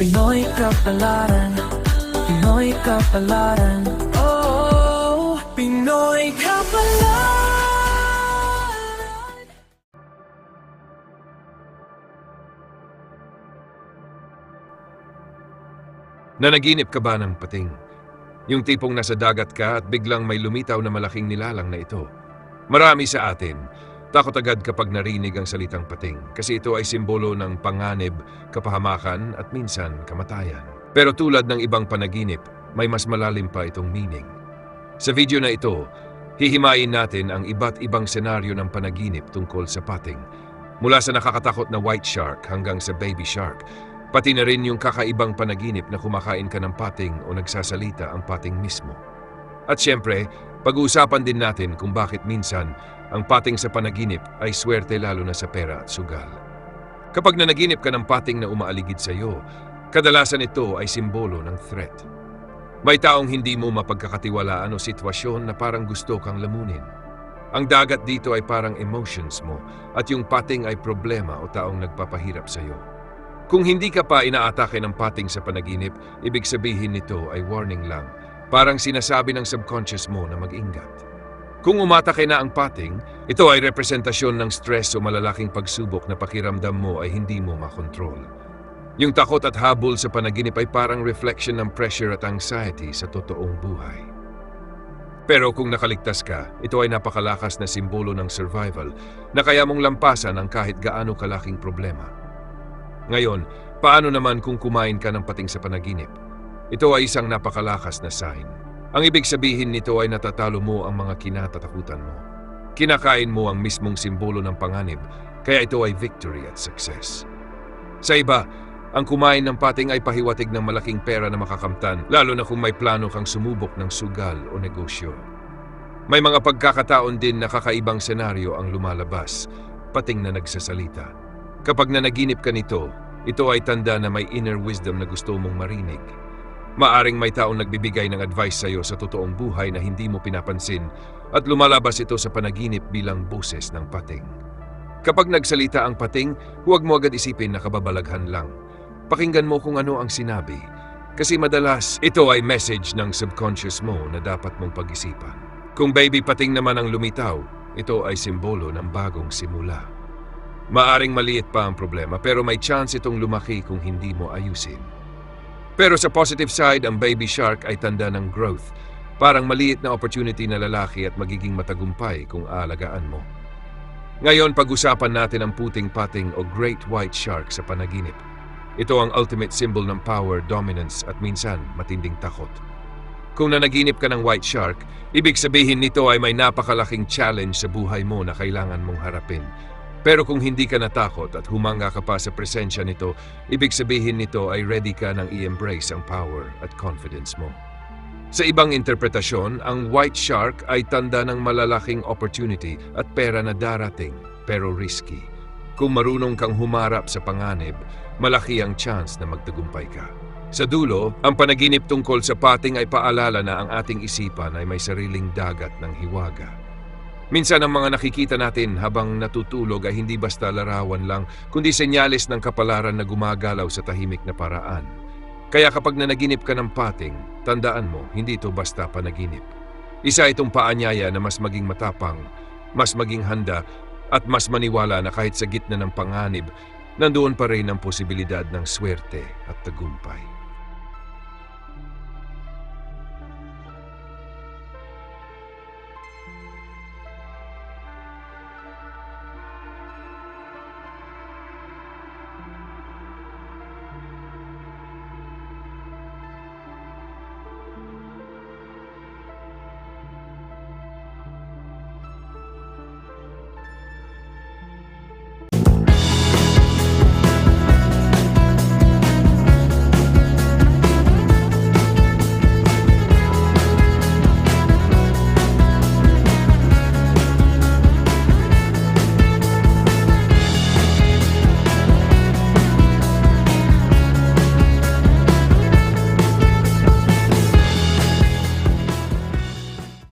Pinoy Kapalaran Pinoy Kapalaran Oh, Pinoy Kapalaran Nanaginip ka ba ng pating? Yung tipong nasa dagat ka at biglang may lumitaw na malaking nilalang na ito. Marami sa atin, takot agad kapag narinig ang salitang pating kasi ito ay simbolo ng panganib, kapahamakan at minsan kamatayan. Pero tulad ng ibang panaginip, may mas malalim pa itong meaning. Sa video na ito, hihimayin natin ang iba't ibang senaryo ng panaginip tungkol sa pating. Mula sa nakakatakot na white shark hanggang sa baby shark, Pati na rin yung kakaibang panaginip na kumakain ka ng pating o nagsasalita ang pating mismo. At syempre, pag-uusapan din natin kung bakit minsan ang pating sa panaginip ay swerte lalo na sa pera at sugal. Kapag nanaginip ka ng pating na umaaligid sa iyo, kadalasan ito ay simbolo ng threat. May taong hindi mo mapagkakatiwalaan o sitwasyon na parang gusto kang lamunin. Ang dagat dito ay parang emotions mo at yung pating ay problema o taong nagpapahirap sa iyo. Kung hindi ka pa inaatake ng pating sa panaginip, ibig sabihin nito ay warning lang. Parang sinasabi ng subconscious mo na mag-ingat. Kung umatake na ang pating, ito ay representasyon ng stress o malalaking pagsubok na pakiramdam mo ay hindi mo makontrol. Yung takot at habol sa panaginip ay parang reflection ng pressure at anxiety sa totoong buhay. Pero kung nakaligtas ka, ito ay napakalakas na simbolo ng survival na kaya mong lampasan ang kahit gaano kalaking problema. Ngayon, paano naman kung kumain ka ng pating sa panaginip? Ito ay isang napakalakas na sign. Ang ibig sabihin nito ay natatalo mo ang mga kinatatakutan mo. Kinakain mo ang mismong simbolo ng panganib, kaya ito ay victory at success. Sa iba, ang kumain ng pating ay pahiwatig ng malaking pera na makakamtan, lalo na kung may plano kang sumubok ng sugal o negosyo. May mga pagkakataon din na kakaibang senaryo ang lumalabas, pating na nagsasalita. Kapag nanaginip ka nito, ito ay tanda na may inner wisdom na gusto mong marinig. Maaring may taong nagbibigay ng advice sa iyo sa totoong buhay na hindi mo pinapansin at lumalabas ito sa panaginip bilang boses ng pating. Kapag nagsalita ang pating, huwag mo agad isipin na kababalaghan lang. Pakinggan mo kung ano ang sinabi. Kasi madalas, ito ay message ng subconscious mo na dapat mong pag-isipan. Kung baby pating naman ang lumitaw, ito ay simbolo ng bagong simula. Maaring maliit pa ang problema pero may chance itong lumaki kung hindi mo ayusin. Pero sa positive side, ang baby shark ay tanda ng growth. Parang maliit na opportunity na lalaki at magiging matagumpay kung aalagaan mo. Ngayon, pag-usapan natin ang puting pating o great white shark sa panaginip. Ito ang ultimate symbol ng power, dominance at minsan matinding takot. Kung nanaginip ka ng white shark, ibig sabihin nito ay may napakalaking challenge sa buhay mo na kailangan mong harapin pero kung hindi ka natakot at humanga ka pa sa presensya nito, ibig sabihin nito ay ready ka nang i-embrace ang power at confidence mo. Sa ibang interpretasyon, ang white shark ay tanda ng malalaking opportunity at pera na darating, pero risky. Kung marunong kang humarap sa panganib, malaki ang chance na magtagumpay ka. Sa dulo, ang panaginip tungkol sa pating ay paalala na ang ating isipan ay may sariling dagat ng hiwaga. Minsan ang mga nakikita natin habang natutulog ay hindi basta larawan lang, kundi senyales ng kapalaran na gumagalaw sa tahimik na paraan. Kaya kapag nanaginip ka ng pating, tandaan mo, hindi ito basta panaginip. Isa itong paanyaya na mas maging matapang, mas maging handa, at mas maniwala na kahit sa gitna ng panganib, nandoon pa rin ang posibilidad ng swerte at tagumpay.